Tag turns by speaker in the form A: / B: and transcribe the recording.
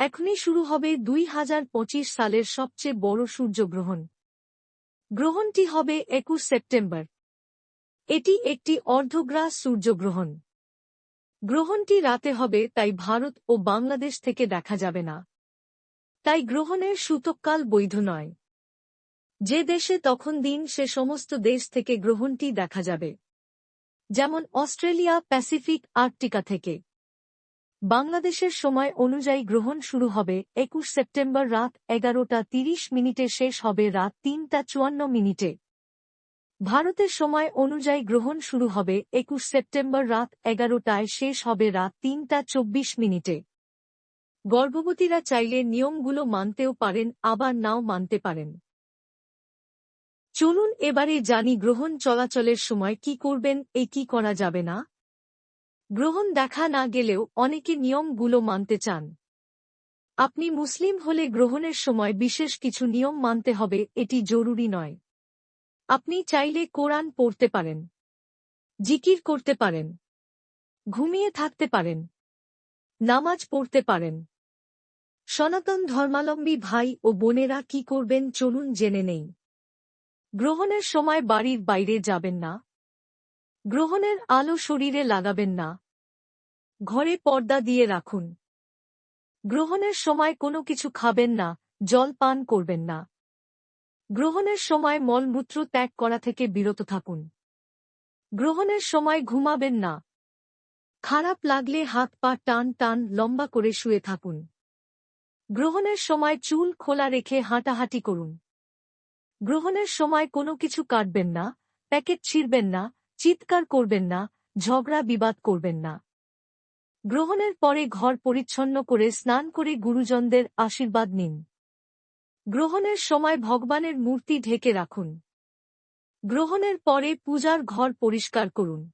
A: এখনই শুরু হবে দুই হাজার পঁচিশ সালের সবচেয়ে বড় সূর্যগ্রহণ। গ্রহণটি হবে একুশ সেপ্টেম্বর। এটি একটি অর্ধগ্রাস সূর্যগ্রহণ। গ্রহণটি রাতে হবে, তাই ভারত ও বাংলাদেশ থেকে দেখা যাবে না। তাই গ্রহণের সূতককাল বৈধ নয়। যে দেশে তখন দিন, সে সমস্ত দেশ থেকে গ্রহণটি দেখা যাবে। যেমন অস্ট্রেলিয়া, প্যাসিফিক, আর্কটিকা থেকে। বাংলাদেশের সময় অনুযায়ী গ্রহণ শুরু হবে একুশ সেপ্টেম্বর রাত এগারোটা তিরিশ মিনিটে, শেষ হবে রাত তিনটা চুয়ান্ন মিনিটে। ভারতের সময় অনুযায়ী গ্রহণ শুরু হবে একুশ সেপ্টেম্বর রাত এগারোটায়, শেষ হবে রাত তিনটা চব্বিশ মিনিটে। গর্ভবতীরা চাইলে নিয়মগুলো মানতেও পারেন, আবার নাও মানতে পারেন। চলুন এবারে জানি গ্রহণ চলাচলের সময় কি করবেন, এ কি করা যাবে না? গ্রহণ দেখা না গেলেও অনেকে নিয়মগুলো মানতে চান। আপনি মুসলিম হলে গ্রহণের সময় বিশেষ কিছু নিয়ম মানতে হবে, এটি জরুরি নয়। আপনি চাইলে কোরআন পড়তে পারেন, জিকির করতে পারেন, ঘুমিয়ে থাকতে পারেন, নামাজ পড়তে পারেন। সনাতন ধর্মালম্বী ভাই ও বোনেরা কি করবেন চলুন জেনে নেই। গ্রহণের সময় বাড়ির বাইরে যাবেন না। গ্রহণের আলো শরীরে লাগাবেন না। ঘরে পর্দা দিয়ে রাখুন। গ্রহণের সময় কোনো কিছু খাবেন না, জল পান করবেন না। গ্রহণের সময় মলমূত্র ত্যাগ করা থেকে বিরত থাকুন। গ্রহণের সময় ঘুমাবেন না। খারাপ লাগলে হাত পা টান টান লম্বা করে শুয়ে থাকুন। গ্রহণের সময় চুল খোলা রেখে হাঁটাহাঁটি করুন। গ্রহণের সময় কোনো কিছু কাটবেন না, প্যাকেট ছিঁড়বেন না চিৎকার করবেন না, ঝগড়া বিবাদ করবেন না। গ্রহণের পরে ঘর পরিচ্ছন্ন করে স্নান করে গুরুজনদের আশীর্বাদ নিন। গ্রহণের সময় ভগবানের মূর্তি ঢেকে রাখুন। গ্রহণের পরে পূজার ঘর পরিষ্কার করুন।